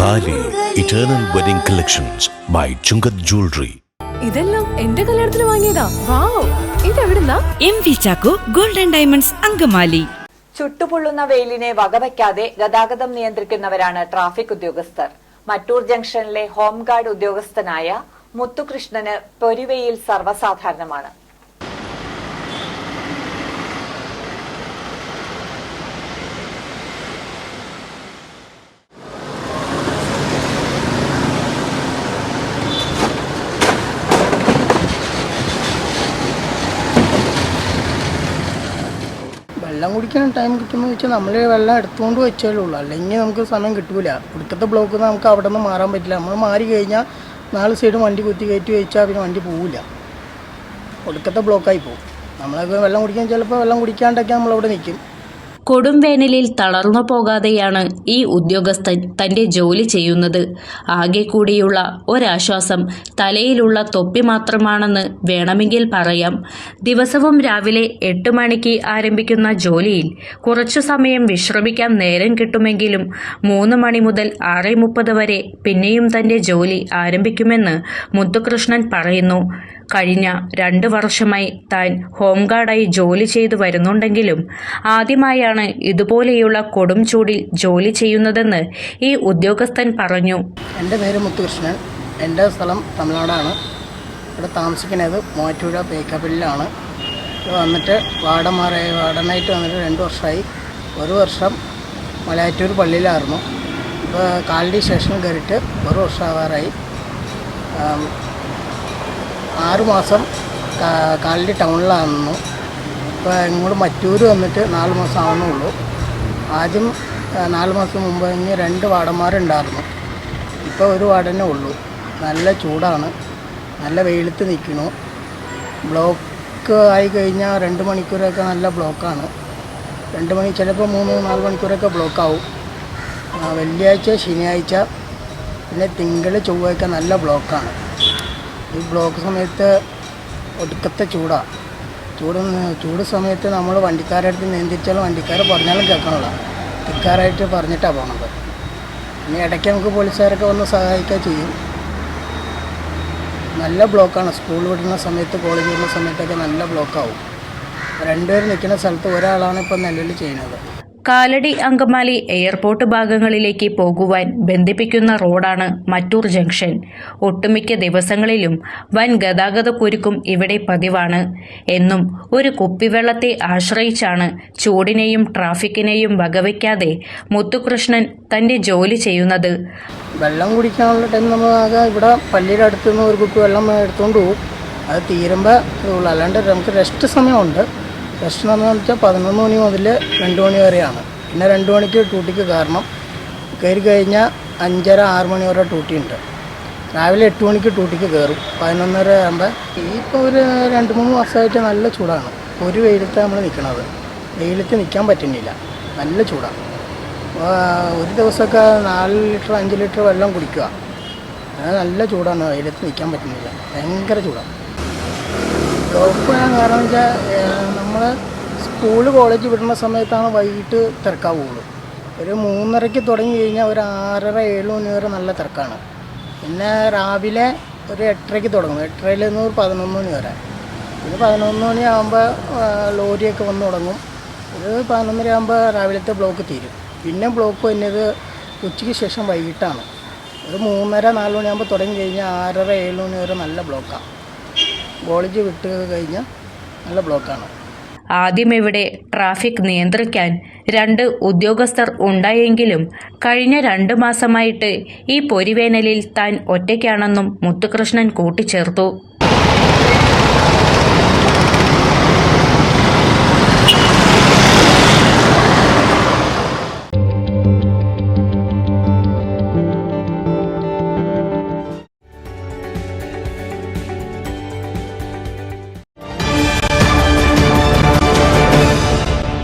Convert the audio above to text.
Thali eternal wedding collections by Chungath jewellery ഇതെല്ലാം എന്റെ കല്യാണത്തിന് വാങ്ങിയതാ. Wow. ഇതെവിടുന്നാ? M V Chacko golden diamonds Angamaly. ചുട്ടുപൊള്ളുന്ന വെയിലിനെ വകവയ്ക്കാതെ ഗതാഗതം നിയന്ത്രിക്കുന്നവരാണ് ട്രാഫിക് ഉദ്യോഗസ്ഥർ. മറ്റൂർ ജംഗ്ഷനിലെ ഹോംഗാർഡ് ഉദ്യോഗസ്ഥനായ മുത്തുകൃഷ്ണന് പൊരുവെയിൽ സർവസാധാരണമാണ്. വെള്ളം കുടിക്കാൻ ടൈം കിട്ടുമെന്ന് വെച്ചാൽ നമ്മൾ വെള്ളം എടുത്തുകൊണ്ട് വെച്ചാലേ ഉള്ളൂ. അല്ലെങ്കിൽ നമുക്ക് സമയം കിട്ടൂല. ഒടുക്കത്തെ ബ്ലോക്ക് നമുക്ക് അവിടെ നിന്ന് മാറാൻ പറ്റില്ല. നമ്മൾ മാറി കഴിഞ്ഞാൽ നാല് സൈഡും വണ്ടി കുത്തി കയറ്റി വെച്ചാൽ പിന്നെ വണ്ടി പോവില്ല ഒടുക്കത്തെ ബ്ലോക്കായി പോകും നമ്മളൊക്കെ വെള്ളം കുടിക്കാൻ ചിലപ്പോൾ വെള്ളം കുടിക്കാണ്ടൊക്കെ നമ്മളവിടെ നിൽക്കും കൊടുംവേനലിൽ തളർന്നു പോകാതെയാണ് ഈ ഉദ്യോഗസ്ഥൻ തന്റെ ജോലി ചെയ്യുന്നത്. ആകെ കൂടിയുള്ള ഒരാശ്വാസം തലയിലുള്ള തൊപ്പി മാത്രമാണെന്ന് വേണമെങ്കിൽ പറയാം. ദിവസവും രാവിലെ എട്ട് മണിക്ക് ആരംഭിക്കുന്ന ജോലിയിൽ കുറച്ചു സമയം വിശ്രമിക്കാൻ നേരം കിട്ടുമെങ്കിലും മൂന്ന് മണി മുതൽ ആറ് മുപ്പത് വരെ പിന്നെയും തന്റെ ജോലി ആരംഭിക്കുമെന്ന് മുത്തുകൃഷ്ണൻ പറയുന്നു. കഴിഞ്ഞ രണ്ട് വർഷമായി താൻ ഹോംഗാർഡായി ജോലി ചെയ്തു വരുന്നുണ്ടെങ്കിലും ആദ്യമായാണ് ഇതുപോലെയുള്ള കൊടും ചൂടിൽ ജോലി ചെയ്യുന്നതെന്ന് ഈ ഉദ്യോഗസ്ഥൻ പറഞ്ഞു. എന്റെ പേര് മുത്തുകൃഷ്ണൻ. എന്റെ സ്ഥലം തമിഴ്നാടാണ്. ഇവിടെ താമസിക്കുന്നത് മൂവാറ്റുപുഴ പേക്കപ്പിലാണ് വന്നിട്ട് വാർഡന്മാരായി വാർഡനായിട്ട് വന്നിട്ട് രണ്ട് വർഷമായി. ഒരു വർഷം മലയാറ്റൂർ പള്ളിയിലായിരുന്നു. ഇപ്പോൾ കാലടി സ്റ്റേഷനിൽ കയറിയിട്ട് ഒരു വർഷം ആവാറായി ആം, ആറ് മാസം കാ- കാലടി ടൗണിലാണെന്നു. ഇപ്പോൾ ഇങ്ങോട്ട് മറ്റൂർ വന്നിട്ട് നാല് മാസം ആവുന്നുള്ളൂ. ആദ്യം നാല് മാസം മുമ്പ് കഴിഞ്ഞ് രണ്ട് വാടന്മാരുണ്ടായിരുന്നു ഇപ്പോൾ ഒരു വാടനെ ഉള്ളൂ. നല്ല ചൂടാണ്. നല്ല വെയിലത്ത് നിൽക്കുന്നു. ബ്ലോക്ക് ആയി കഴിഞ്ഞാൽ രണ്ട് മണിക്കൂറൊക്കെ നല്ല ബ്ലോക്കാണ്. രണ്ട് മണി ചിലപ്പോൾ മൂന്ന് നാല് മണിക്കൂറൊക്കെ ബ്ലോക്കാവും. വെള്ളിയാഴ്ച ശനിയാഴ്ച പിന്നെ തിങ്കൾ ചൊവ്വയൊക്കെ നല്ല ബ്ലോക്കാണ്. ഈ ബ്ലോക്ക് സമയത്ത് ഒടുക്കത്തെ ചൂടാണ് ചൂട് ചൂട് സമയത്ത് നമ്മൾ വണ്ടിക്കാരുടെ അടുത്ത് നിയന്ത്രിച്ചാലും വണ്ടിക്കാർ പറഞ്ഞാലും കേൾക്കണില്ല തിക്കാരായിട്ട് പറഞ്ഞിട്ടാണ് പോണത്. ഇനി ഇടയ്ക്ക് നമുക്ക് പോലീസുകാരൊക്കെ വന്ന് സഹായിക്കുക ചെയ്യും. നല്ല ബ്ലോക്കാണ്. സ്കൂൾ വിടുന്ന സമയത്ത് കോളേജ് വിടുന്ന സമയത്തൊക്കെ നല്ല ബ്ലോക്കാവും. രണ്ടുപേർ നിൽക്കുന്ന സ്ഥലത്ത് ഒരാളാണ് ഇപ്പോൾ നിലവിൽ ചെയ്യുന്നത്. കാലടി അങ്കമാലി എയർപോർട്ട് ഭാഗങ്ങളിലേക്ക് പോകുവാൻ ബന്ധിപ്പിക്കുന്ന റോഡാണ് മറ്റൂർ ജംഗ്ഷൻ. ഒട്ടുമിക്ക ദിവസങ്ങളിലും വൻ ഗതാഗതക്കുരുക്കും ഇവിടെ പതിവാണ്. എന്നും ഒരു കുപ്പിവെള്ളത്തെ ആശ്രയിച്ചാണ് ചൂടിനെയും ട്രാഫിക്കിനെയും വകവയ്ക്കാതെ മുത്തുകൃഷ്ണൻ തന്റെ ജോലി ചെയ്യുന്നത്. വെള്ളം കുടിക്കാനുള്ള ടൈം നമ്മൾ ആകെ ഇവിടെ പള്ളിയുടെ അടുത്തുനിന്ന് ഒരു കുപ്പി വെള്ളം എടുത്തുകൊണ്ട് പോകും അത് തീരുമ്പോൾ അല്ലാണ്ട് നമുക്ക് റെസ്റ്റ് സമയമുണ്ട്. റെസ്റ്റ് എന്ന് വെച്ചാൽ പതിനൊന്ന് മണി മുതൽ രണ്ട് മണി വരെയാണ്. പിന്നെ രണ്ട് മണിക്ക് ഡ്യൂട്ടിക്ക് കാരണം കയറി കഴിഞ്ഞാൽ അഞ്ചര ആറ് മണി വരെ ഡ്യൂട്ടി ഉണ്ട്. രാവിലെ എട്ട് മണിക്ക് ഡ്യൂട്ടിക്ക് കയറും. പതിനൊന്നര ആകുമ്പോൾ ഇപ്പോൾ ഒരു രണ്ട് മൂന്ന് മാസമായിട്ട് നല്ല ചൂടാണ്. ഒരു വെയിലത്ത് നമ്മൾ നിൽക്കണത് വെയിലത്ത് നിൽക്കാൻ പറ്റുന്നില്ല. നല്ല ചൂടാണ് ഒരു ദിവസമൊക്കെ നാല് ലിറ്റർ അഞ്ച് ലിറ്റർ വെള്ളം കുടിക്കുക. നല്ല ചൂടാണ്. വെയിലത്ത് നിൽക്കാൻ പറ്റുന്നില്ല. ഭയങ്കര ചൂടാണ് ബ്ലോക്ക് വരാൻ കാരണം വെച്ചാൽ നമ്മൾ സ്കൂൾ കോളേജ് വിടുന്ന സമയത്താണ് വൈകിട്ട് തിരക്കാവുള്ളൂ. ഒരു മൂന്നരയ്ക്ക് തുടങ്ങി കഴിഞ്ഞാൽ ഒരു ആറര ഏഴ് മണി വരെ നല്ല തിരക്കാണ്. പിന്നെ രാവിലെ ഒരു എട്ടരയ്ക്ക് തുടങ്ങും. എട്ടരയിൽ നിന്ന് ഒരു പതിനൊന്ന് മണി വരെ. പിന്നെ പതിനൊന്ന് മണിയാകുമ്പോൾ ലോറിയൊക്കെ വന്ന് തുടങ്ങും. ഒരു പതിനൊന്നര ആകുമ്പോൾ രാവിലത്തെ ബ്ലോക്ക് തീരും. പിന്നെ ബ്ലോക്ക് വരുന്നത് ഉച്ചയ്ക്ക് ശേഷം വൈകിട്ടാണ്. ഒരു മൂന്നര നാല് മണിയാകുമ്പോൾ തുടങ്ങി കഴിഞ്ഞാൽ ആറര ഏഴ് മണി വരെ നല്ല ബ്ലോക്കാണ് കോളേജ് വിട്ട് കഴിഞ്ഞാൽ നല്ല ബ്ലോക്കാണ്. ആദ്യം ഇവിടെ ട്രാഫിക് നിയന്ത്രിക്കാൻ രണ്ട് ഉദ്യോഗസ്ഥർ ഉണ്ടായെങ്കിലും കഴിഞ്ഞ രണ്ട് മാസമായിട്ട് ഈ പൊരിവേനലിൽ താൻ ഒറ്റയ്ക്കാണെന്നും മുത്തുകൃഷ്ണൻ കൂട്ടിച്ചേർത്തു.